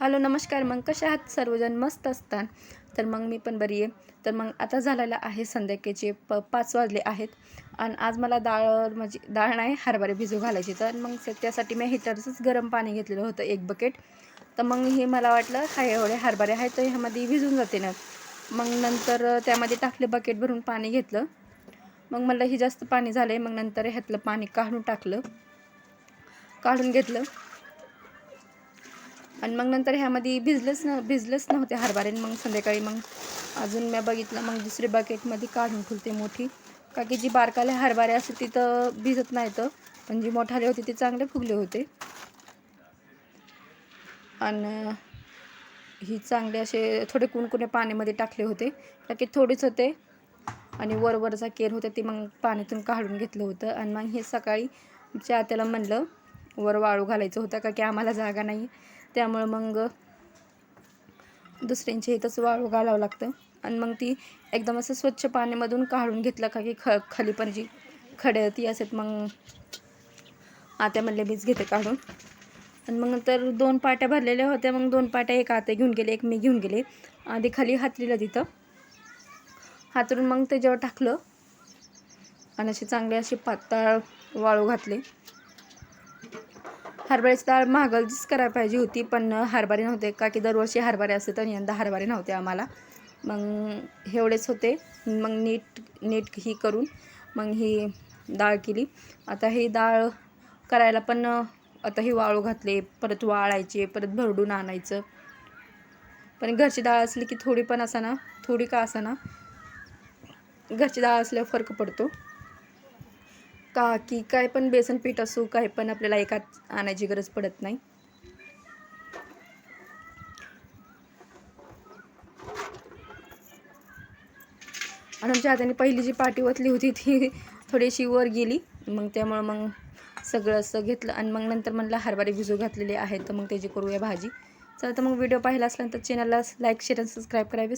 Hello नमस्कार. मग कशा आहात? सर्वजण मस्त असतात. तर मग मी पण बरी आहे. तर मग आता झालेलं आहे संध्याकाळचे प पाच वाजले आहेत. आणि आज मला डाळ म्हणजे डाळ नाही हरभरे भिजू घालायची. तर मग त्यासाठी मी हिटरचंच गरम पाणी घेतलेलं होतं एक बकेट तर मग हे मला वाटलं हा एवढे हरभरे आहेत तर ह्यामध्ये भिजून जाते ना. मग नंतर त्यामध्ये टाकले बकेट भरून पाणी घेतलं. मग मला हे जास्त पाणी झालं आहे मग नंतर ह्यातलं पाणी काढून टाकलं. काढून घेतलं. आणि मग नंतर ह्यामध्ये भिजलंच न भिजलंच नव्हते हरभरे. मग संध्याकाळी मग अजून मी बघितलं मग दुसरी बकेटमध्ये काढून ठेवते मोठी. का की जी बारकाले हरभरे असते तिथं भिजत नाहीत पण जी मोठाले होते ते चांगले फुगले होते. आणि ही चांगले असे थोडे कुणकुणे पाण्यामध्ये टाकले होते. का की थोडेच होते. आणि वरवरचा केर होता ते मग पाण्यातून काढून घेतलं होतं. आणि मग हे सकाळी आमच्या त्याला म्हणलं वर वाळू घालायचं होतं. का की आम्हाला जागा नाही. त्यामुळं मग दुसऱ्यांच्या इथंच वाळू घालावं लागतं. आणि मग ती एकदम असं स्वच्छ पाण्यामधून काढून घेतलं का की ख खाली पण जी खडे ती असत मग आत्या म्हणले मीच घेते काढून. आणि मग नंतर दोन पाट्या भरलेल्या होत्या मग दोन पाट्या एक आत्या घेऊन गेले एक मी घेऊन गेले. आधी खाली हातरीला तिथं. हातरून मग त्याच्यावर टाकलं. आणि असे चांगले असे पातळ वाळू घातले. हरभऱ्याची डाळ महागलीच करायला पाहिजे होती पण हरभरे नव्हते. का की दरवर्षी हरभरे असते तर यंदा हरभरे नव्हते आम्हाला. मग एवढेच होते. मग नीट नीट ही करून मग ही डाळ केली. आता ही डाळ करायला पण आता ही वाळू घातले परत वाळायचे परत भरडून आणायचं. पण घरची डाळ असली की थोडी पण असा ना थोडी का असा ना घरची डाळ असल्यावर फरक पडतो. का? की काय पण बेसन पीठ असो काय पण आपल्याला एकात आणायची गरज पडत नाही. आणि आमच्या हाताने पहिली जी पाटी ओतली होती ती थोडीशी वर गेली. मग त्यामुळं मग सगळं असं घेतलं. आणि मग नंतर म्हणलं हरभरे भिजू घातलेले आहेत तर मग त्याची करूया भाजी. चला तर मग व्हिडिओ पाहिला असल्यानंतर चॅनलला लाईक शेअर आणि सबस्क्राईब करावे.